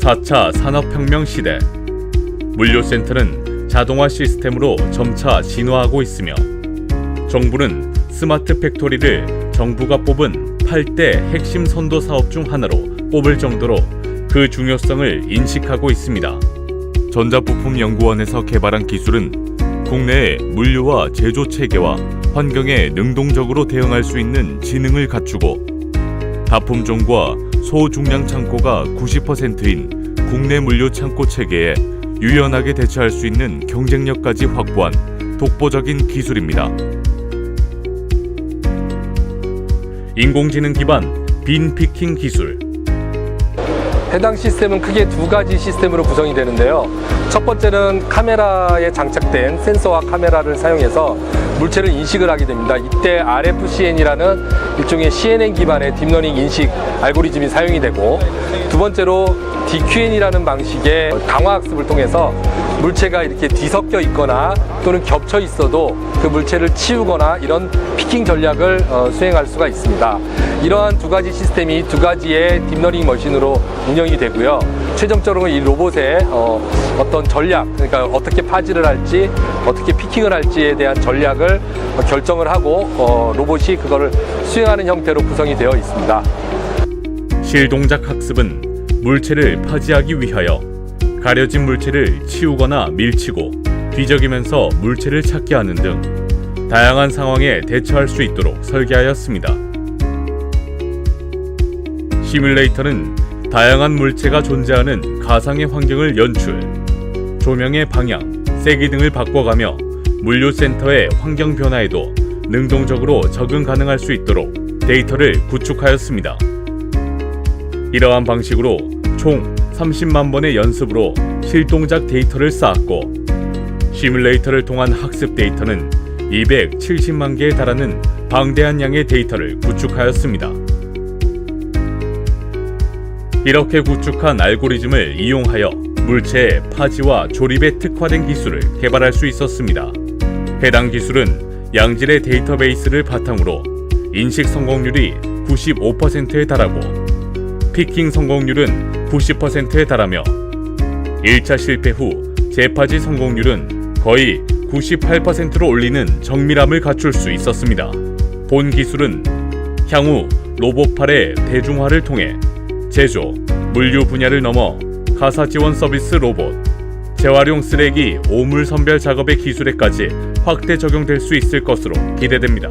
4차 산업혁명 시대 물류센터는 자동화 시스템으로 점차 진화하고 있으며 정부는 스마트 팩토리를 정부가 뽑은 8대 핵심 선도 사업 중 하나로 꼽을 정도로 그 중요성을 인식하고 있습니다. 전자부품연구원에서 개발한 기술은 국내의 물류와 제조 체계와 환경에 능동적으로 대응할 수 있는 지능을 갖추고 다품종과 소중량 창고가 90%인 국내 물류 창고 체계에 유연하게 대처할 수 있는 경쟁력까지 확보한 독보적인 기술입니다. 인공지능 기반 빈 피킹 기술 해당 시스템은 크게 두 가지 시스템으로 구성이 되는데요. 첫 번째는 카메라에 장착된 센서와 카메라를 사용해서 물체를 인식을 하게 됩니다. 이때 RFCN이라는 일종의 CNN 기반의 딥러닝 인식 알고리즘이 사용이 되고 두 번째로 DQN이라는 방식의 강화 학습을 통해서 물체가 이렇게 뒤섞여 있거나 또는 겹쳐 있어도 그 물체를 치우거나 이런 피킹 전략을 어, 수행할 수가 있습니다. 이러한 두 가지 시스템이 두 가지의 딥러닝 머신으로 운영이 되고요. 최종적으로 이 로봇의 어, 어떤 전략, 그러니까 어떻게 파지를 할지, 어떻게 피킹을 할지에 대한 전략을 어, 결정을 하고 어, 로봇이 그거를 수행하는 형태로 구성이 되어 있습니다. 실동작 학습은 물체를 파지하기 위하여 가려진 물체를 치우거나 밀치고 뒤적이면서 물체를 찾게 하는 등 다양한 상황에 대처할 수 있도록 설계하였습니다. 시뮬레이터는 다양한 물체가 존재하는 가상의 환경을 연출, 조명의 방향, 세기 등을 바꿔가며 물류센터의 환경 변화에도 능동적으로 적응 가능할 수 있도록 데이터를 구축하였습니다. 이러한 방식으로 총 30만 번의 연습으로 실동작 데이터를 쌓았고 시뮬레이터를 통한 학습 데이터는 270만 개에 달하는 방대한 양의 데이터를 구축하였습니다. 이렇게 구축한 알고리즘을 이용하여 물체의 파지와 조립에 특화된 기술을 개발할 수 있었습니다. 해당 기술은 양질의 데이터베이스를 바탕으로 인식 성공률이 95%에 달하고 피킹 성공률은 90%에 달하며 1차 실패 후 재파지 성공률은 거의 98%로 올리는 정밀함을 갖출 수 있었습니다. 본 기술은 향후 로봇팔의 대중화를 통해 제조, 물류 분야를 넘어 가사 지원 서비스 로봇, 재활용 쓰레기 오물 선별 작업의 기술에까지 확대 적용될 수 있을 것으로 기대됩니다.